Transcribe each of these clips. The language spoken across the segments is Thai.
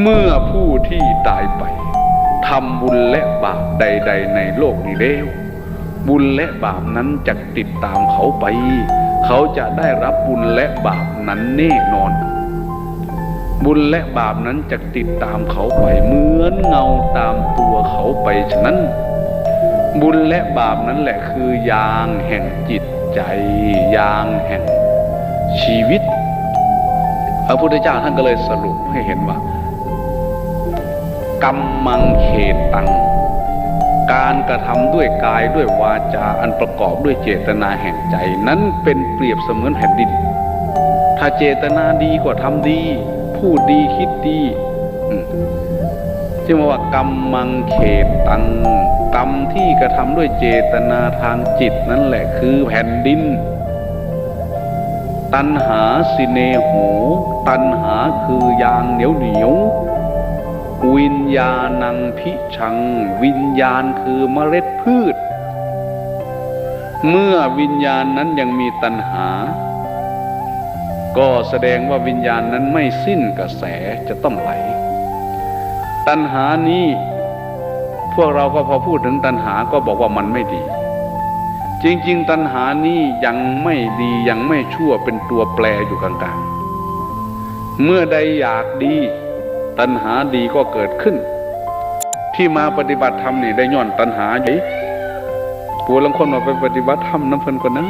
เมื่อผู้ที่ตายไปทำบุญและบาปใด ๆ ในโลกนี้แล้วบุญและบาปนั้นจะติดตามเขาไป เขาจะได้รับบุญและบาปนั้นแน่นอน บุญและบาปนั้นจะติดตามเขาไปเหมือนเงาตามตัวเขาไปฉะนั้น บุญและบาปนั้นแหละคือยางแห่งจิตใจ ยางแห่งชีวิต พระพุทธเจ้าท่านก็เลยสรุปให้เห็นว่า กรรมังเขตตัง การกระทำด้วยกายด้วยวาจาอันประกอบด้วยเจตนาแห่งใจ นั้นเป็นเปรียบเสมือนแผ่นดิน ถ้าเจตนาดีก็ทำดี พูดดีคิดดีอืมจึงว่ากรรมมังเขตตังกรรมที่กระทำด้วยเจตนาทางจิตนั่นแหละคือแผ่นดิน ตันหาสิเนโหตันหาคือยางเหนียวเหนียว วิญญาณังพิชัง วิญญาณคือเมล็ดพืช เมื่อวิญญาณนั้นยังมีตัณหา ก็แสดงว่าวิญญาณนั้นไม่สิ้นกระแสจะต้องไหล ตัณหานี้ พวกเราก็พอพูดถึงตัณหาก็บอกว่ามันไม่ดี จริง ๆ ตัณหานี้ยังไม่ดียังไม่ชั่วเป็นตัวแปรอยู่กลางๆเมื่อใดอยากดี ตัณหาดีก็เกิดขึ้น ที่มาปฏิบัติธรรมนี่ได้ย้อนตัณหาใหญ่ปัวลังคนมาไปปฏิบัติธรรมน้ำเพลินกว่านะ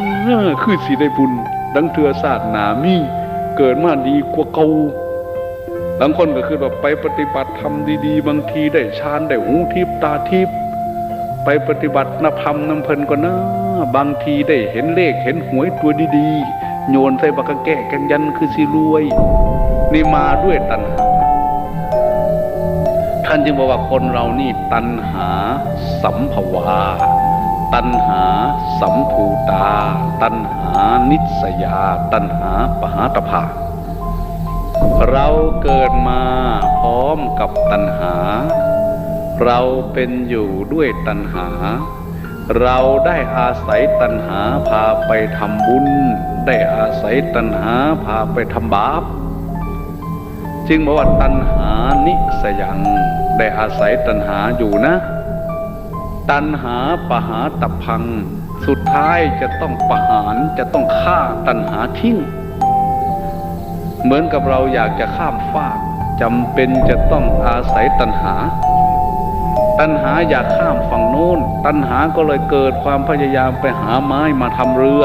คือสีได้บุญ ดังเถือศาสตร์หนามีเกิดมาดีกว่าเก่าบางคนก็คือแบบไปปฏิบัติธรรมดีๆ บางทีได้ฌานได้หูทิพตาทิพไปปฏิบัตินภรรมน้ำเพลินก็นะบางทีได้เห็นเลขเห็นหวยตัวดีๆ โยนใส่ปากกาแก้กันยันคือสิรวย นี่มาด้วยตัณหา ท่านจึงบอกว่าคนเรานี่ตัณหาสัมภวา ตัณหาสัมภูตา ตัณหานิสยา ตัณหาปหาตภาเราเกิดมาพร้อมกับตัณหา เราเป็นอยู่ด้วยตัณหา เราได้อาศัยตัณหาพาไปทำบุญ ได้อาศัยตัณหาพาไปทำบาป จึงบอกว่าตัณหานิสยังได้อาศัยตัณหาอยู่นะ ตัณหาปหาตพัง สุดท้ายจะต้องประหารจะต้องฆ่าตัณหาทิ้ง เหมือนกับเราอยากจะข้ามฟากจำเป็นจะต้องอาศัยตัณหา ตัณหาอยากข้ามฝั่งโน้น ตัณหาก็เลยเกิดความพยายามไปหาไม้มาทำเรือ